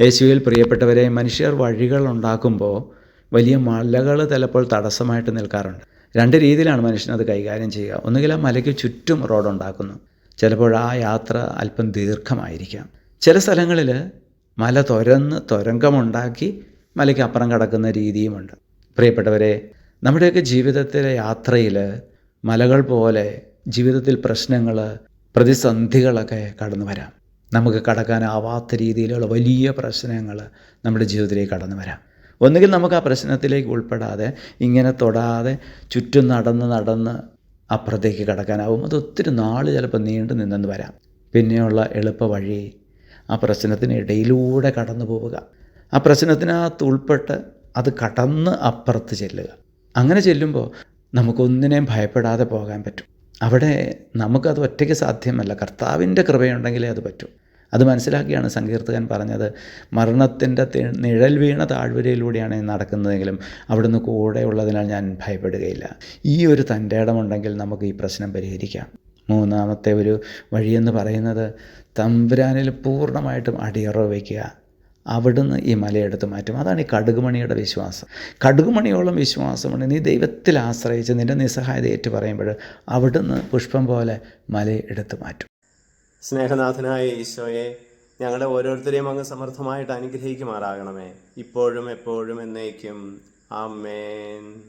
യേശുവിൽ പ്രിയപ്പെട്ടവരെ മനുഷ്യർ വഴികൾ ഉണ്ടാക്കുമ്പോൾ വലിയ മലകൾ ചിലപ്പോൾ തടസ്സമായിട്ട് നിൽക്കാറുണ്ട്. രണ്ട് രീതിയിലാണ് മനുഷ്യനത് കൈകാര്യം ചെയ്യുക. ഒന്നുകിൽ ആ മലയ്ക്ക് ചുറ്റും റോഡുണ്ടാക്കുന്നു ചിലപ്പോൾ ആ യാത്ര അല്പം ദീർഘമായിരിക്കാം. ചില സ്ഥലങ്ങളിൽ മല തുരന്ന് തുരങ്കമുണ്ടാക്കി മലയ്ക്ക് അപ്പുറം കടക്കുന്ന രീതിയുമുണ്ട്. പ്രിയപ്പെട്ടവരെ നമ്മുടെയൊക്കെ ജീവിതത്തിലെ യാത്രയിൽ മലകൾ പോലെ ജീവിതത്തിൽ പ്രശ്നങ്ങൾ പ്രതിസന്ധികളൊക്കെ കടന്നു വരാം നമുക്ക് കടക്കാനാവാത്ത രീതിയിലുള്ള വലിയ പ്രശ്നങ്ങൾ നമ്മുടെ ജീവിതത്തിലേക്ക് കടന്നു വരാം. ഒന്നുകിൽ നമുക്ക് ആ പ്രശ്നത്തിലേക്ക് ഉൾപ്പെടാതെ ഇങ്ങനെ തൊടാതെ ചുറ്റും നടന്ന് നടന്ന് അപ്പുറത്തേക്ക് കടക്കാനാവും. അത് ഒത്തിരി നാൾ ചിലപ്പോൾ നീണ്ടു നിന്നെന്ന് വരാം. പിന്നെയുള്ള എളുപ്പ വഴി ആ പ്രശ്നത്തിന് ഇടയിലൂടെ കടന്നു പോവുക. ആ പ്രശ്നത്തിനകത്ത് ഉൾപ്പെട്ട് അത് കടന്ന് അപ്പുറത്ത് ചെല്ലുക. അങ്ങനെ ചെല്ലുമ്പോൾ നമുക്കൊന്നിനെയും ഭയപ്പെടാതെ പോകാൻ പറ്റും. അവിടെ നമുക്കത് ഒറ്റയ്ക്ക് സാധ്യമല്ല. കർത്താവിന്റെ കൃപയുണ്ടെങ്കിലേ അത് പറ്റും. അത് മനസ്സിലാക്കിയാണ് സങ്കീർത്തകൻ പറഞ്ഞത്. മരണത്തിന്റെ നിഴൽ വീണ താഴ്വരയിലൂടെയാണ് ഞാൻ നടക്കുന്നതെങ്കിലും അവിടുന്ന് കൂടെ ഉള്ളതിനാൽ ഞാൻ ഭയപ്പെടുകയില്ല. ഈ ഒരു തന്റെ ഇടമുണ്ടെങ്കിൽ നമുക്ക് ഈ പ്രശ്നം പരിഹരിക്കാം. മൂന്നാമത്തെ ഒരു വഴിയെന്ന് പറയുന്നത് തമ്പുരാനിൽ പൂർണമായിട്ടും അടിയറവ് വയ്ക്കുക. അവിടുന്ന് ഈ മലയെടുത്ത് മാറ്റും. അതാണ് ഈ കടുകുമണിയുടെ വിശ്വാസം. കടുകുമണിയോളം വിശ്വാസമുണ്ട്. നീ ദൈവത്തിൽ ആശ്രയിച്ച് നിന്റെ നിസ്സഹായത ഏറ്റു പറയുമ്പോൾ അവിടുന്ന് പുഷ്പം പോലെ മലയെടുത്ത് മാറ്റും. സ്നേഹനാഥനായ ഈശോയെ ഞങ്ങളെ ഓരോരുത്തരെയും അങ്ങ് സമർത്ഥമായിട്ട് അനുഗ്രഹിക്കുമാറാകണമേ. ഇപ്പോഴും എപ്പോഴും എന്നേക്കും. ആമേൻ.